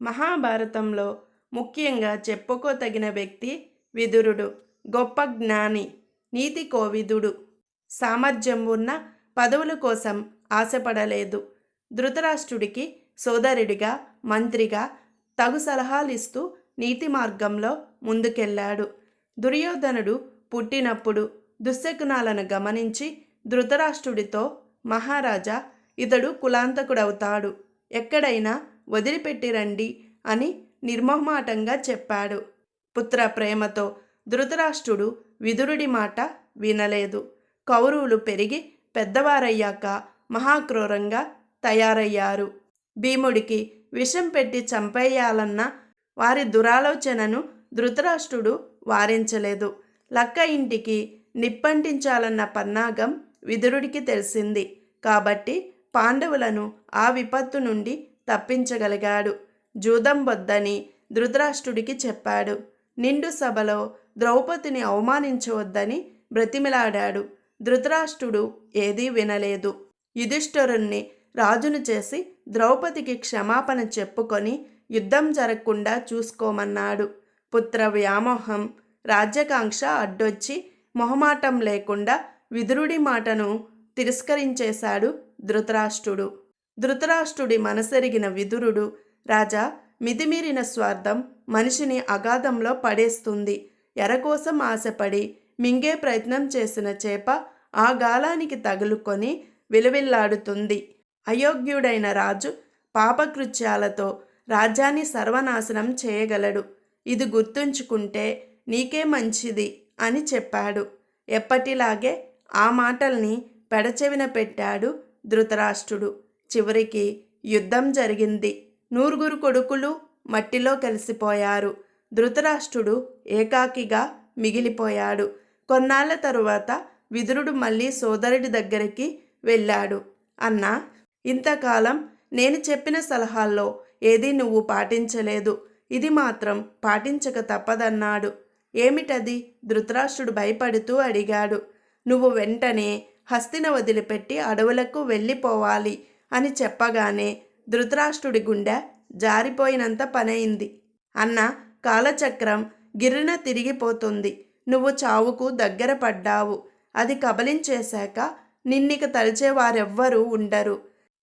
మహాభారతంలో ముఖ్యంగా చెప్పుకోతగిన వ్యక్తి విదురుడు గొప్ప జ్ఞాని నీతి కోవిదుడు. సామర్థ్యం ఉన్న పదవుల కోసం ఆశపడలేదు. ధృతరాష్ట్రుడికి సోదరుడిగా మంత్రిగా తగు సలహాలు ఇస్తూ నీతి మార్గంలో ముందుకెళ్ళాడు. దుర్యోధనుడు పుట్టినప్పుడు దుశ్శకునాలను గమనించి ధృతరాష్ట్రుడితో మహారాజా ఇతడు కులాంతకుడవుతాడు. ఎక్కడైనా వదిలిపెట్టి రండి అని నిర్మోహమాటంగా చెప్పాడు. పుత్ర ప్రేమతో ధృతరాష్ట్రుడు విదురుడి మాట వినలేదు. కౌరవులు పెరిగి పెద్దవారయ్యాక మహాక్రూరంగా తయారయ్యారు. భీముడికి విషం పెట్టి చంపేయాలన్న వారి దురాలోచనను ధృతరాష్ట్రుడు వారించలేదు. లక్క ఇంటికి నిప్పంటించాలన్న పన్నాగం విదురుడికి తెలిసింది. కాబట్టి పాండవులను ఆ విపత్తు నుండి తప్పించగలిగాడు. జూదం వద్దని ధృతరాష్ట్రుడికి చెప్పాడు. నిండు సభలో ద్రౌపదిని అవమానించవద్దని బ్రతిమిలాడాడు. ధృతరాష్ట్రుడు ఏదీ వినలేదు. యుధిష్ఠరుణ్ణి రాజును చేసి ద్రౌపదికి క్షమాపణ చెప్పుకొని యుద్ధం జరగకుండా చూసుకోమన్నాడు. పుత్ర వ్యామోహం రాజ్యకాంక్ష అడ్డొచ్చి మొహమాటం లేకుండా విదురుడి మాటను తిరస్కరించేశాడు ధృతరాష్ట్రుడు. ధృతరాష్ట్రుడి మనసెరిగిన విదురుడు. రాజా మితిమీరిన స్వార్థం మనిషిని అగాధంలో పడేస్తుంది. ఎరకోసం ఆశపడి మింగే ప్రయత్నం చేసిన చేప ఆ గాలానికి తగులుకొని విలువిల్లాడుతుంది. అయోగ్యుడైన రాజు పాపకృత్యాలతో రాజ్యాన్ని సర్వనాశనం చేయగలడు. ఇది గుర్తుంచుకుంటే నీకే మంచిది అని చెప్పాడు. ఎప్పటిలాగే ఆ మాటల్ని పెడచెవిన పెట్టాడు ధృతరాష్ట్రుడు. చివరికి యుద్ధం జరిగింది. నూరుగురు కొడుకులు మట్టిలో కలిసిపోయారు. ధృతరాష్ట్రుడు ఏకాకిగా మిగిలిపోయాడు. కొన్నాళ్ళ తరువాత విదురుడు మళ్ళీ సోదరుడి దగ్గరికి వెళ్ళాడు. అన్నా ఇంతకాలం నేను చెప్పిన సలహాల్లో ఏదీ నువ్వు పాటించలేదు. ఇది మాత్రం పాటించక తప్పదన్నాడు. ఏమిటది? ధృతరాష్ట్రుడు భయపడుతూ అడిగాడు. నువ్వు వెంటనే హస్తిన వదిలిపెట్టి అడవులకు వెళ్ళిపోవాలి. అని చెప్పగానే ధృతరాష్ట్రుడి గుండె జారిపోయినంత పనైంది అన్న కాలచక్రం గిర్రిన తిరిగిపోతుంది. నువ్వు చావుకు దగ్గర పడ్డావు. అది కబలించేశాక నిన్నిక తలిచేవారెవ్వరూ ఉండరు.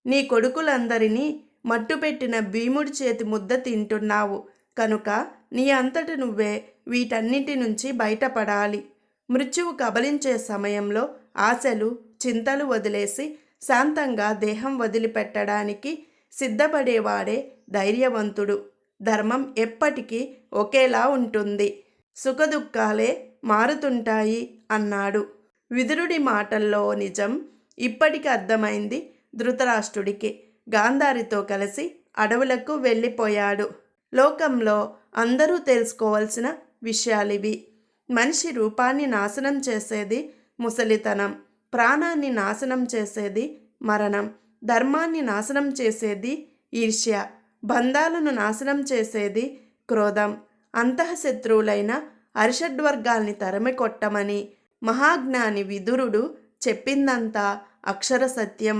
నీ కొడుకులందరినీ మట్టుపెట్టిన భీముడి చేతి ముద్ద తింటున్నావు. కనుక నీ అంతట నువ్వే వీటన్నిటి నుంచి బయటపడాలి. మృత్యువు కబలించే సమయంలో ఆశలు చింతలు వదిలేసి శాంతంగా దేహం వదిలిపెట్టడానికి సిద్ధపడేవాడే ధైర్యవంతుడు. ధర్మం ఎప్పటికీ ఒకేలా ఉంటుంది. సుఖదుఖాలే మారుతుంటాయి అన్నాడు. విదురుడి మాటల్లో నిజం ఇప్పటికి అర్థమైంది ధృతరాష్ట్రుడికి. గాంధారితో కలిసి అడవులకు వెళ్ళిపోయాడు. లోకంలో అందరూ తెలుసుకోవాల్సిన విషయాలివి. మనిషి రూపాన్ని నాశనం చేసేది ముసలితనం. ప్రాణాన్ని నాశనం చేసేది మరణం ధర్మాన్ని నాశనం చేసేది ఈర్ష్య బంధాలను నాశనం చేసేది క్రోధం. అంతఃశత్రువులైన అరిషడ్వర్గాల్ని తరిమి కొట్టమని మహాజ్ఞాని విదురుడు చెప్పిందంతా అక్షర సత్యం